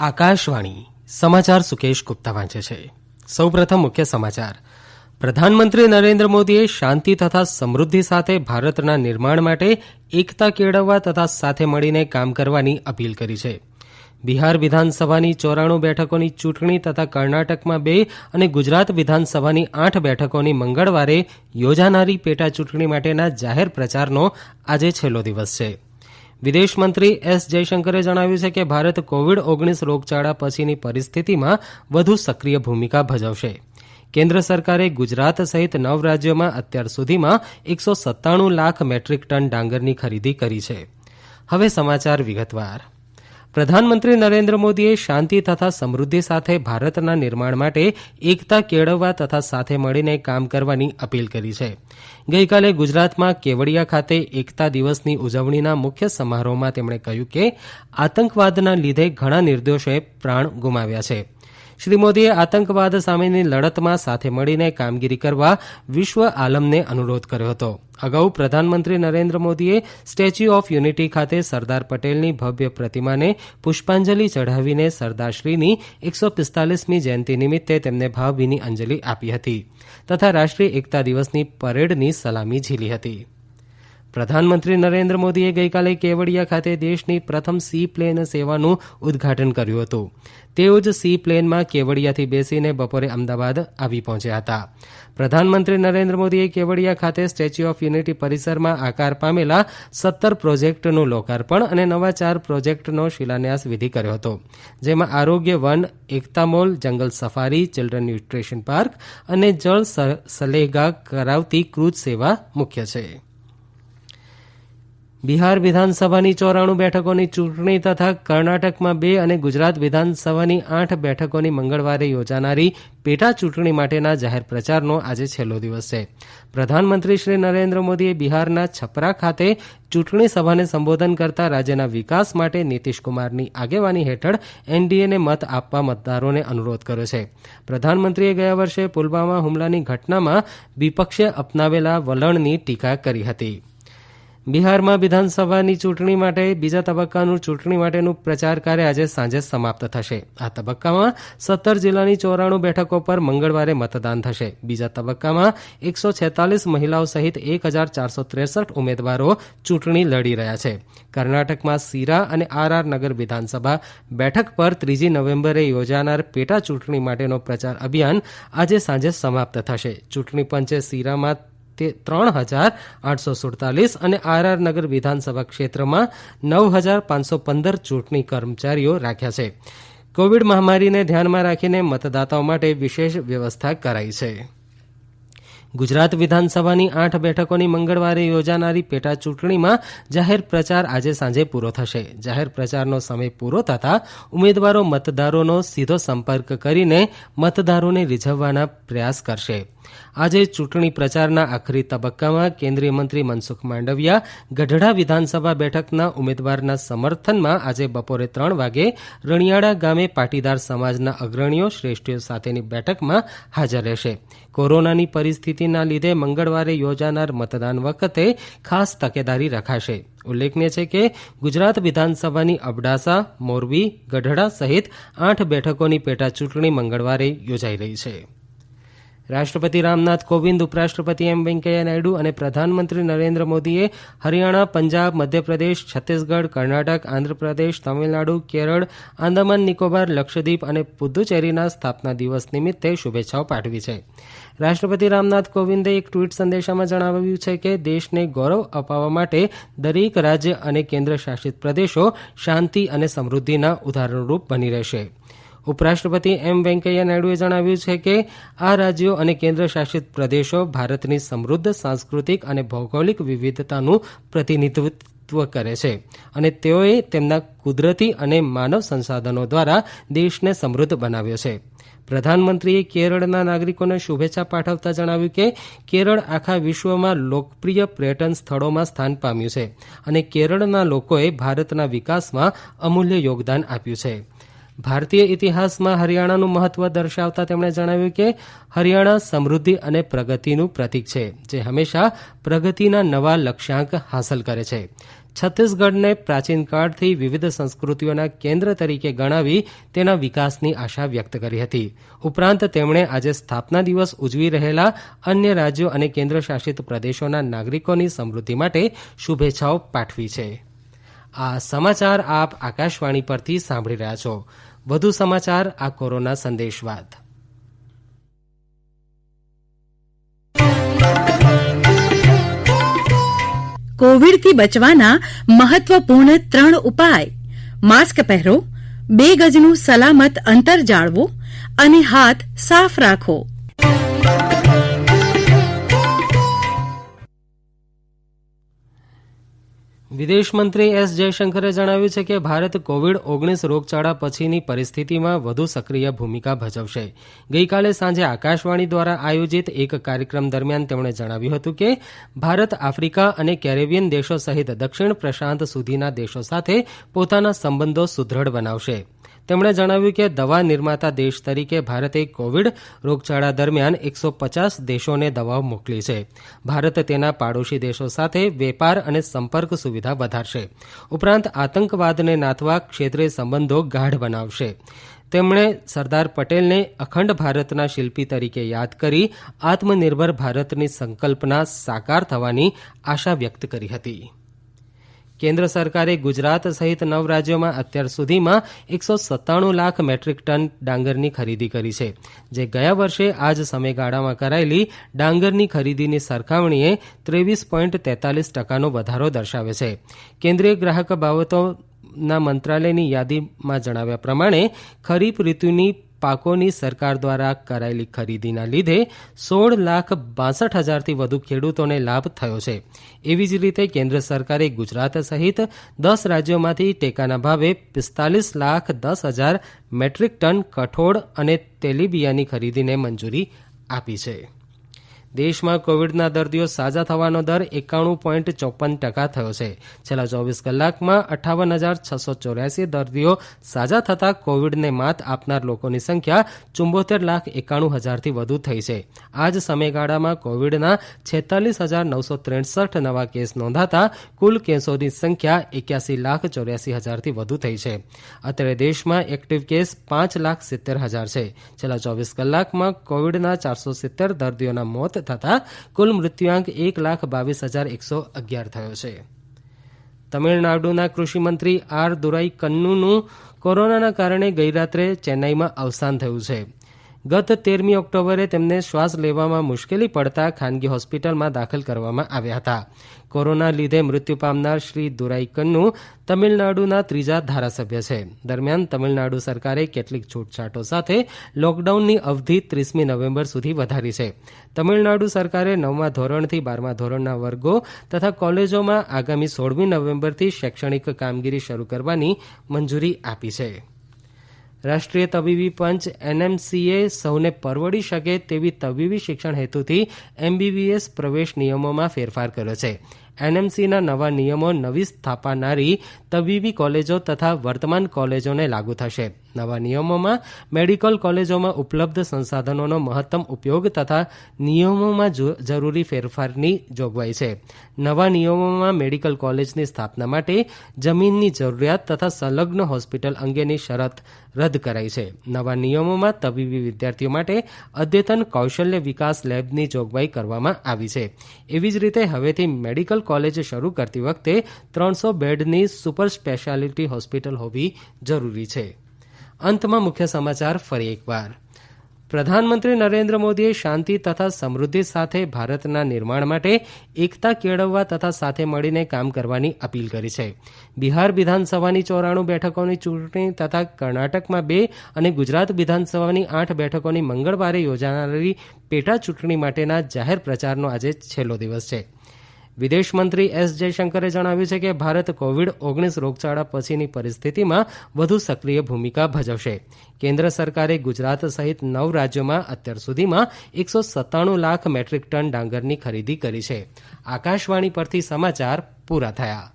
આકાશવાણી, સમાચાર સુકેશ ગુપ્તા વાંચે છે. સૌપ્રથમ મુખ્ય સમાચાર. પ્રધાનમંત્રી નરેન્દ્ર મોદીએ શાંતિ તથા સમૃદ્ધિ સાથે ભારતના નિર્માણ માટે એકતા કેળવવા તથા સાથે મળીને કામ કરવાની અપીલ કરી છે. બિહાર વિધાનસભાની ચોરાણું બેઠકોની ચૂંટણી તથા કર્ણાટકમાં બે અને ગુજરાત વિધાનસભાની આઠ બેઠકોની મંગળવારે યોજાનારી પેટા ચૂંટણી માટેના જાહેર પ્રચારનો આજે છેલ્લો દિવસ છે. વિદેશમંત્રી એસ જયશંકરે જણાવ્યું છે કે ભારત કોવિડ ઓગણીસ રોગયાળા પછીની પરિસ્થિતિમાં વધુ સક્રિય ભૂમિકા ભજવશે. કેન્દ્ર સરકારે ગુજરાત સહિત નવ રાજ્યોમાં અત્યાર સુધીમાં એકસો સત્તાણું લાખ મેટ્રિક ટન ડાંગરની ખરીદી કરી છે. હવે સમાચાર વિગતવાર. પ્રધાનમંત્રી નરેન્દ્ર મોદીએ શાંતિ તથા સમૃદ્ધિ સાથે ભારતના નિર્માણ માટે એકતા કેળવવા તથા સાથે મળીને કામ કરવાની અપીલ કરી છે. ગઈકાલે ગુજરાતમાં કેવડિયા ખાતે એકતા દિવસની ઉજવણીના મુખ્ય સમારોહમાં તેમણે કહ્યું કે આતંકવાદના લીધે ઘણા નિર્દોષોએ પ્રાણ ગુમાવ્યા છે. શ્રી મોદીએ આતંકવાદ સામેની લડતમાં સાથે મળીને કામગીરી કરવા વિશ્વ આલમને અનુરોધ કર્યો હતો. અગાઉ પ્રધાનમંત્રી નરેન્દ્ર મોદીએ સ્ટેચ્યુ ઓફ યુનિટી ખાતે સરદાર પટેલની ભવ્ય પ્રતિમાને પુષ્પાંજલિ ચઢાવીને સરદારશ્રીની એકસો પિસ્તાલીસમી જયંતિ નિમિત્તે તેમને ભાવભીની અંજલિ આપી હતી તથા રાષ્ટ્રીય એકતા દિવસની પરેડની સલામી ઝીલી હતી. પ્રધાનમંત્રી નરેન્દ્ર મોદીએ ગઈકાલે કેવડિયા ખાતે દેશની પ્રથમ સી પ્લેન સેવાનું ઉદઘાટન કર્યું હતું. તેઓ જ સી પ્લેનમાં કેવડિયાથી બેસીને બપોરે અમદાવાદ આવી પહોંચ્યા હતા. પ્રધાનમંત્રી નરેન્દ્ર મોદીએ કેવડિયા ખાતે સ્ટેચ્યુ ઓફ યુનિટી પરિસરમાં આકાર પામેલા સત્તર પ્રોજેક્ટનું લોકાર્પણ અને નવા ચાર પ્રોજેક્ટનો શિલાન્યાસ વિધિ કર્યો હતો. જેમાં આરોગ્ય વન, એકતા મોલ, જંગલ સફારી, ચિલ્ડ્રન ન્યુટ્રીશન પાર્ક અને જળ સલેગા કરાવતી ક્રૂઝ સેવા મુખ્ય છે. બિહાર વિધાનસભાની ચોરાણું બેઠકોની ચૂંટણી તથા કર્ણાટકમાં બે અને ગુજરાત વિધાનસભાની આઠ બેઠકોની મંગળવારે યોજાનારી પેટા ચૂંટણી માટેના જાહેર પ્રચારનો આજે છેલ્લો દિવસ છે. પ્રધાનમંત્રી શ્રી નરેન્દ્ર મોદીએ બિહારના છપરા ખાતે ચૂંટણી સભાને સંબોધન કરતા રાજ્યના વિકાસ માટે નીતીશકુમારની આગેવાની હેઠળ એનડીએને મત આપવા મતદારોને અનુરોધ કર્યો છે. પ્રધાનમંત્રીએ ગયા વર્ષે પુલવામા હુમલાની ઘટનામાં વિપક્ષે અપનાવેલા વલણની ટીકા કરી હતી. બિહારમાં વિધાનસભાની ચૂંટણી માટે બીજા તબક્કાનું ચૂંટણી માટેનું પ્રચાર કાર્ય આજે સાંજે સમાપ્ત થશે. આ તબક્કામાં સત્તર જિલ્લાની ચોરાણું બેઠકો પર મંગળવારે મતદાન થશે. બીજા તબક્કામાં એકસો છેતાલીસ મહિલાઓ સહિત એક હજાર ચારસો ત્રેસઠ ઉમેદવારો ચૂંટણી લડી રહ્યા છે. કર્ણાટકમાં સીરા અને આર આર નગર વિધાનસભા બેઠક પર ત્રીજી નવેમ્બરે યોજાનાર પેટા ચૂંટણી માટેનો પ્રચાર અભિયાન આજે સાંજે સમાપ્ત થશે. ચૂંટણી પંચે સીરામાં ત્રણ હજાર આઠસો સુડતાલીસ અને આર આર નગર વિધાનસભા ક્ષેત્રમાં નવ હજાર પાંચસો પંદર ચૂંટણી કર્મચારીઓ રાખ્યા છે. કોવિડ મહામારીને ધ્યાનમાં રાખીને મતદાતાઓ માટે વિશેષ વ્યવસ્થા કરાઈ છે. ગુજરાત વિધાનસભાની આઠ બેઠકોની મંગળવારે યોજાનારી પેટા ચૂંટણીમાં જાહેર પ્રચાર આજે સાંજે પૂરો થશે. જાહેર પ્રચારનો સમય પૂરો થતાં ઉમેદવારો મતદારોનો સીધો સંપર્ક કરીને મતદારોને રીઝવવાના પ્રયાસ કરશે. આજે ચૂંટણી પ્રચારના આખરી તબક્કામાં કેન્દ્રીય મંત્રી મનસુખ માંડવિયા ગઢડા વિધાનસભા બેઠકના ઉમેદવારના સમર્થનમાં આજે બપોરે ત્રણ વાગે રણિયાળા ગામે પાટીદાર સમાજના અગ્રણીઓ શ્રેષ્ઠીઓ સાથેની બેઠકમાં હાજર રહેશે. કોરોનાની પરિસ્થિતિના લીધે મંગળવારે યોજાનાર મતદાન વખતે ખાસ તકેદારી રખાશે. ઉલ્લેખનીય છે કે ગુજરાત વિધાનસભાની અબડાસા, મોરબી, ગઢડા સહિત આઠ બેઠકોની પેટાચૂંટણી મંગળવારે યોજાઈ રહી છે. રાષ્ટ્રપતિ રામનાથ કોવિંદ, ઉપરાષ્ટ્રપતિ એમ વેંકૈયા નાયડુ અને પ્રધાનમંત્રી નરેન્દ્ર મોદીએ હરિયાણા, પંજાબ, મધ્યપ્રદેશ, છત્તીસગઢ, કર્ણાટક, આંધ્રપ્રદેશ, તમિલનાડુ, કેરળ, આંદામાન, નિકોબાર, લક્ષદ્વીપ અને પુદુચેરીના સ્થાપના દિવસ નિમિત્તે શુભેચ્છાઓ પાઠવી છે. રાષ્ટ્રપતિ રામનાથ કોવિંદે એક ટ્વીટ સંદેશામાં જણાવ્યું છે કે દેશને ગૌરવ અપાવવા માટે દરેક રાજ્ય અને કેન્દ્ર શાસિત પ્રદેશો શાંતિ અને સમૃદ્ધિના ઉદાહરણરૂપ બની રહેશે. ઉપરાષ્ટ્રપતિ એમ વેંકૈયા નાયડુએ જણાવ્યું છે કે આ રાજ્યો અને કેન્દ્ર શાસિત પ્રદેશો ભારતની સમૃદ્ધ સાંસ્કૃતિક અને ભૌગોલિક વિવિધતાનું પ્રતિનિધિત્વ કરે છે અને તેઓએ તેમના કુદરતી અને માનવ સંસાધનો દ્વારા દેશને સમૃદ્ધ બનાવ્યો છે. પ્રધાનમંત્રીએ કેરળના નાગરિકોને શુભેચ્છા પાઠવતા જણાવ્યું કે કેરળ આખા વિશ્વમાં લોકપ્રિય પર્યટન સ્થળોમાં સ્થાન પામ્યું છે અને કેરળના લોકોએ ભારતના વિકાસમાં અમૂલ્ય યોગદાન આપ્યું છે. ભારતીય ઇતિહાસમાં હરિયાણાનું મહત્વ દર્શાવતા તેમણે જણાવ્યું કે હરિયાણા સમૃદ્ધિ અને પ્રગતિનું પ્રતિક છે, જે હંમેશા પ્રગતિના નવા લક્ષ્યાંક હાંસલ કરે છે. છત્તીસગઢને પ્રાચીન કાળથી વિવિધ સંસ્કૃતિઓના કેન્દ્ર તરીકે ગણાવી તેના વિકાસની આશા વ્યક્ત કરી હતી. ઉપરાંત તેમણે આજે સ્થાપના દિવસ ઉજવી રહેલા અન્ય રાજ્યો અને કેન્દ્ર શાસિત પ્રદેશોના નાગરિકોની સમૃદ્ધિ માટે શુભેચ્છાઓ પાઠવી છે. આ સમાચાર આપ આકાશવાણી પરથી સાંભળી રહ્યા છો. વધુ સમાચાર આ કોરોના સંદેશ બાદ. કોવિડથી બચવાના મહત્વપૂર્ણ ત્રણ ઉપાય. માસ્ક પહેરો, બે ગજનું સલામત અંતર જાળવો અને હાથ સાફ રાખો. વિદેશમંત્રી એસ જયશંકરે જણાવ્યું છે કે ભારત કોવિડ ઓગણીસ રોગચાળા પછીની પરિસ્થિતિમાં વધુ સક્રિય ભૂમિકા ભજવશે. ગઈકાલે સાંજે આકાશવાણી દ્વારા આયોજિત એક કાર્યક્રમ દરમિયાન તેમણે જણાવ્યું હતું કે ભારત આફ્રિકા અને કેરેબિયન દેશો સહિત દક્ષિણ પ્રશાંત સુધીના દેશો સાથે પોતાના સંબંધો સુદૃઢ બનાવશે. તેમણે જણાવ્યું કે દવા નિર્માતા દેશ તરીકે ભારતે કોવિડ રોગચાળા દરમિયાન એકસો પચાસ દેશોને દવાઓ મોકલી છે. ભારત તેના પાડોશી દેશો સાથે વેપાર અને સંપર્ક સુવિધા વધારશે. ઉપરાંત આતંકવાદને નાથવા ક્ષેત્રે સંબંધો ગાઢ બનાવશે. તેમણે સરદાર પટેલને અખંડ ભારતના શિલ્પી તરીકે યાદ કરી આત્મનિર્ભર ભારતની સંકલ્પના સાકાર થવાની આશા વ્યક્ત કરી હતી. કેન્દ્ર સરકારે ગુજરાત સહિત નવ રાજ્યોમાં અત્યાર સુધીમાં એકસો સત્તાણું લાખ મેટ્રીક ટન ડાંગરની ખરીદી કરી છે. જે ગયા વર્ષે આ જ સમયગાળામાં કરાયેલી ડાંગરની ખરીદીની સરખામણીએ ત્રેવીસ પોઈન્ટ તેતાલીસ ટકાનો વધારો દર્શાવે છે. કેન્દ્રીય ગ્રાહક બાબતોના મંત્રાલયની યાદીમાં જણાવ્યા પ્રમાણે, ખરીફ ઋતુની પાકોની સરકાર દ્વારા કરાયેલી ખરીદીના લીધે સોળ લાખ બાસઠ હજારથી વધુ ખેડૂતોને લાભ થયો છે. એવી જ રીતે કેન્દ્ર સરકારે ગુજરાત સહિત દસ રાજ્યોમાંથી ટેકાના ભાવે પિસ્તાલીસ લાખ દસ હજાર મેટ્રિક ટન કઠોળ અને તેલીબિયાની ખરીદીને મંજૂરી આપી છે. દેશમાં કોવિડના દર્દીઓ સાજા થવાનો દર એકાણું પોઇન્ટ ચોપન ટકા થયો છે. છેલ્લા ચોવીસ કલાકમાં અઠ્ઠાવન હજાર છસો ચોર્યાસી દર્દીઓ સાજા થતાં કોવિડને માત આપનાર લોકોની સંખ્યા ચુંબોતેર લાખ એકાણું હજારથી વધુ થઈ છે. આ જ સમયગાળામાં કોવિડના છેતાલીસ હજાર નવસો ત્રેસઠ નવા કેસ નોંધાતા કુલ કેસોની સંખ્યા એક્યાસી લાખ ચોર્યાસી હજારથી વધુ થઈ છે. અત્યારે દેશમાં એક્ટિવ કેસ પાંચ લાખ સિત્તેર હજાર છે. છેલ્લા ચોવીસ કલાકમાં કોવિડના ચારસો સિત્તેર દર્દીઓના મોત થતાં કુલ મૃત્યુઆંક એક લાખ બાવીસ હજાર એકસો અગિયાર થયો છે. તમિળનાડુના કૃષિમંત્રી આર દુરાઈ કન્નુનું કોરોનાના કારણે ગઈરાત્રે ચેન્નાઈમાં અવસાન થયું છે. ગત તેરમી ઓક્ટોબરે તેમને શ્વાસ લેવામાં મુશ્કેલી પડતા ખાનગી હોસ્પિટલમાં દાખલ કરવામાં આવ્યા હતા. કોરોના લીધે મૃત્યુ પામનાર શ્રી દુરાઈકન્નુ તમિલનાડુના ત્રીજા ધારાસભ્ય છે. દરમિયાન તમિલનાડુ સરકારે કેટલીક છૂટછાટો સાથે લોકડાઉનની અવધિ ત્રીસમી નવેમ્બર સુધી વધારી છે. તમિલનાડુ સરકારે નવમા ધોરણથી બારમા ધોરણના વર્ગો તથા કોલેજોમાં આગામી સોળમી નવેમ્બરથી શૈક્ષણિક કામગીરી શરૂ કરવાની મંજૂરી આપી છે. રાષ્ટ્રીય તબીબી પંચ એનએમસીએ સૌને પરવડી શકે તેવી તબીબી શિક્ષણ હેતુથી એમબીબીએસ પ્રવેશ નિયમોમાં ફેરફાર કર્યો છે. એનએમસીના નવા નિયમો નવી સ્થાપનારી તબીબી કોલેજો તથા વર્તમાન કોલેજોને લાગુ થશે. નવા નિયમોમાં મેડિકલ કોલેજોમાં ઉપલબ્ધ સંસાધનોનો મહત્તમ ઉપયોગ તથા નિયમોમાં જરૂરી ફેરફારની જોગવાઈ છે. નવા નિયમોમાં મેડિકલ કોલેજની સ્થાપના માટે જમીનની જરૂરિયાત તથા સંલગ્ન હોસ્પિટલ અંગેની શરત રદ કરાઈ છે. નવા નિયમોમાં તબીબી વિદ્યાર્થીઓ માટે અદ્યતન કૌશલ્ય વિકાસ લેબની જોગવાઈ કરવામાં આવી છે. એવી જ રીતે હવેથી મેડિકલ કોલેજ શરૂ કરતી વખતે ત્રણસો બેડની સુપર સ્પેશિયાલિટી હોસ્પિટલ હોવી જરૂરી છે. અંતમાં મુખ્ય સમાચાર ફરી એકવાર. પ્રધાનમંત્રી નરેન્દ્ર મોદીએ શાંતિ તથા સમૃદ્ધિ સાથે ભારતના નિર્માણ માટે એકતા કેળવવા તથા સાથે મળીને કામ કરવાની અપીલ કરી છે. બિહાર વિધાનસભાની ચોરાણું બેઠકોની ચૂંટણી તથા કર્ણાટકમાં બે અને ગુજરાત વિધાનસભાની આઠ બેઠકોની મંગળવારે યોજાનારી પેટા ચૂંટણી માટેના જાહેર પ્રચારનો આજે છેલ્લો દિવસ છે. વિદેશમંત્રી એસ જયશંકરે જણાવ્યું છે કે ભારત કોવિડ ઓગણીસ રોગચાળા પછીની પરિસ્થિતિમાં વધુ સક્રિય ભૂમિકા ભજવશે. કેન્દ્ર સરકારે ગુજરાત સહિત નવ રાજ્યોમાં અત્યાર સુધીમાં એકસો સત્તાણું લાખ મેટ્રિક ટન ડાંગરની ખરીદી કરી છે. આકાશવાણી પરથી સમાચાર પૂરા થયા.